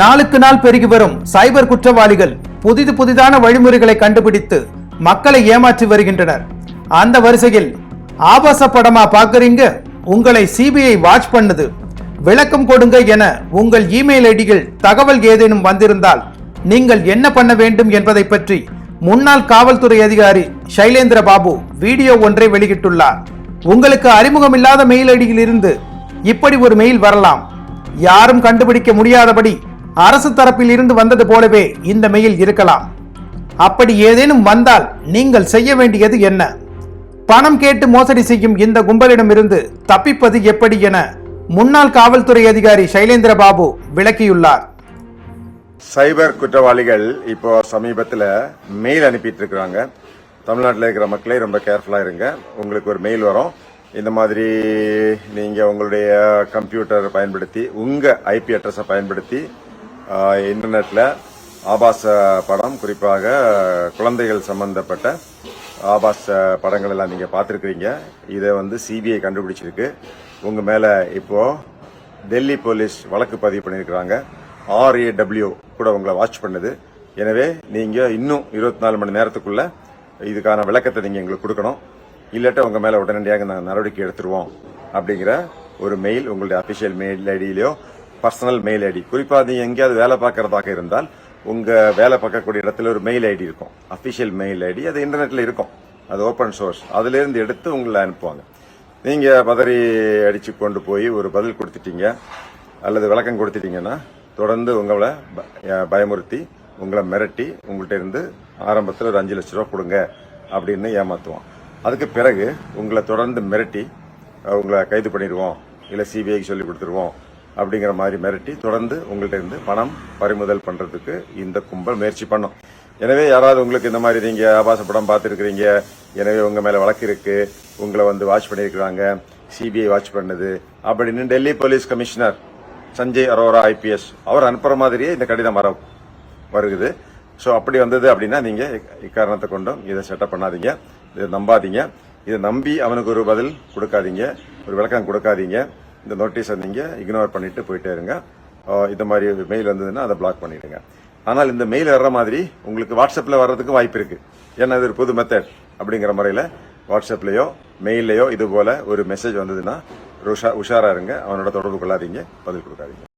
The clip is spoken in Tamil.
நாளுக்கு நாள் பெருகி வரும் சைபர் குற்றவாளிகள் புதிது புதிதான வழிமுறைகளை கண்டுபிடித்து மக்களை ஏமாற்றி வருகின்றனர். அந்த வரிசையில் ஆபாச படமா பாக்குறீங்க? உங்களை சிபிஐ வாட்ச் பண்ணுது. விளக்கம் கொடுங்க என உங்கள் இமெயில் ஐடியில் தகவல் ஏதேனும் வந்திருந்தால் நீங்கள் என்ன பண்ண வேண்டும் என்பதை பற்றி முன்னாள் காவல்துறை அதிகாரி சைலேந்திர பாபு வீடியோ ஒன்றை வெளியிட்டுள்ளார். உங்களுக்கு அறிமுகமில்லாத மெயில் ஐடியில் இருந்து இப்படி ஒரு மெயில் வரலாம். யாரும் கண்டுபிடிக்க முடியாதபடி அரசு தரப்பில் இருந்து வந்தது போலவே இந்த மெயில் இருக்கலாம். அப்படி ஏதேனும் வந்தால் நீங்கள் செய்ய வேண்டியது என்ன? பணம் கேட்டு மோசடி செய்யும் இந்த கும்பலிடமிருந்து தப்பிப்பது எப்படி என முன்னாள் காவல்துறை அதிகாரி சைலேந்திர பாபு விளக்கியுள்ளார். சைபர் குற்றவாளிகள் இப்போ சமீபத்தில் மெயில் அனுப்பிட்டு இருக்கிறாங்க தமிழ்நாட்டில் இருக்கிற மக்களே ரொம்ப கேர்ஃபுல்லாக இருங்க. உங்களுக்கு ஒரு மெயில் வரும். இந்த மாதிரி நீங்கள் உங்களுடைய கம்ப்யூட்டர் பயன்படுத்தி உங்கள் ஐபி அட்ரஸை பயன்படுத்தி இன்டர்நெட்டில் ஆபாச படம் குறிப்பாக குழந்தைகள் சம்பந்தப்பட்ட ஆபாச படங்கள் எல்லாம் நீங்கள் பார்த்துருக்கீங்க இதை வந்து சிபிஐ கண்டுபிடிச்சிருக்கு. உங்கள் மேலே இப்போது டெல்லி போலீஸ் வழக்கு பதிவு பண்ணியிருக்கிறாங்க. ஆர்ஏடபிள்யூ கூட உங்களை வாட்ச் பண்ணுது. எனவே நீங்கள் இன்னும் இருபத்தி நாலு மணி நேரத்துக்குள்ள இதுக்கான விளக்கத்தை நீங்கள் எங்களுக்கு கொடுக்கணும். இல்லாட்ட உங்கள் மேலே உடனடியாக நாங்கள் நடவடிக்கை எடுத்துருவோம் அப்படிங்கிற ஒரு மெயில் உங்களுடைய அபிஷியல் மெயில் ஐடியிலையோ பர்சனல் மெயில் ஐடி குறிப்பா நீங்க எங்கேயாவது வேலை பார்க்கறதாக இருந்தால் உங்க வேலை பார்க்கக்கூடிய இடத்துல ஒரு மெயில் ஐடி இருக்கும். அபிஷியல் மெயில் ஐடி அது இன்டர்நெட்ல இருக்கும். அது ஓபன் சோர்ஸ் அதுல இருந்து எடுத்து உங்களை அனுப்புவாங்க. நீங்க பதறி அடிச்சு கொண்டு போய் ஒரு பதில் கொடுத்துட்டீங்க அல்லது விளக்கம் கொடுத்துட்டீங்கன்னா தொடர்ந்து உங்களை பயமுறுத்தி உங்களை மிரட்டி உங்கள்கிட்ட இருந்து ஆரம்பத்தில் ஒரு அஞ்சு லட்ச ரூபா கொடுங்க அப்படின்னு ஏமாத்துவோம் அதுக்கு பிறகு உங்களை தொடர்ந்து மிரட்டி உங்களை கைது பண்ணிடுவோம். இல்லை சிபிஐக்கு சொல்லி கொடுத்துருவோம். அப்படிங்கிற மாதிரி மிரட்டி தொடர்ந்து உங்கள்கிட்ட இருந்து பணம் பறிமுதல் பண்றதுக்கு இந்த கும்பல் முயற்சி பண்ணும். எனவே யாராவது உங்களுக்கு இந்த மாதிரி நீங்க ஆபாச படம் பார்த்துருக்குறீங்க எனவே உங்க மேல வழக்கு இருக்கு உங்களை வந்து வாட்ச் பண்ணியிருக்கிறாங்க சிபிஐ வாட்ச் பண்ணுது அப்படின்னு Delhi police commissioner Sanjay Arora IPS அவர் அனுப்புற மாதிரியே இந்த கடிதம் வர வருகுது. ஸோ அப்படி வந்தது அப்படின்னா நீங்க இக்காரணத்தை கொண்டும் இதை செட்டப் பண்ணாதீங்க. இதை நம்பாதீங்க. இதை நம்பி அவனுக்கு ஒரு பதில் கொடுக்காதீங்க. ஒரு விளக்கம் கொடுக்காதீங்க. இந்த நோட்டீஸை நீங்கள் இக்னோர் பண்ணிட்டு போயிட்டே இருங்க. இந்த மாதிரி மெயில் வந்ததுன்னா அதை பிளாக் பண்ணிடுங்க. ஆனால் இந்த மெயில் வர்ற மாதிரி உங்களுக்கு வாட்ஸ்அப்பில் வர்றதுக்கு வாய்ப்பு இருக்குது ஏன்னா இது ஒரு புது மெத்தட் அப்படிங்கிற முறையில் வாட்ஸ்அப்லேயோ மெயிலையோ இது போல ஒரு மெசேஜ் வந்ததுன்னா உஷா- உஷாராக இருங்க. அவனோட தொடர்பு கொள்ளாதீங்க. பதில் கொடுக்காதீங்க.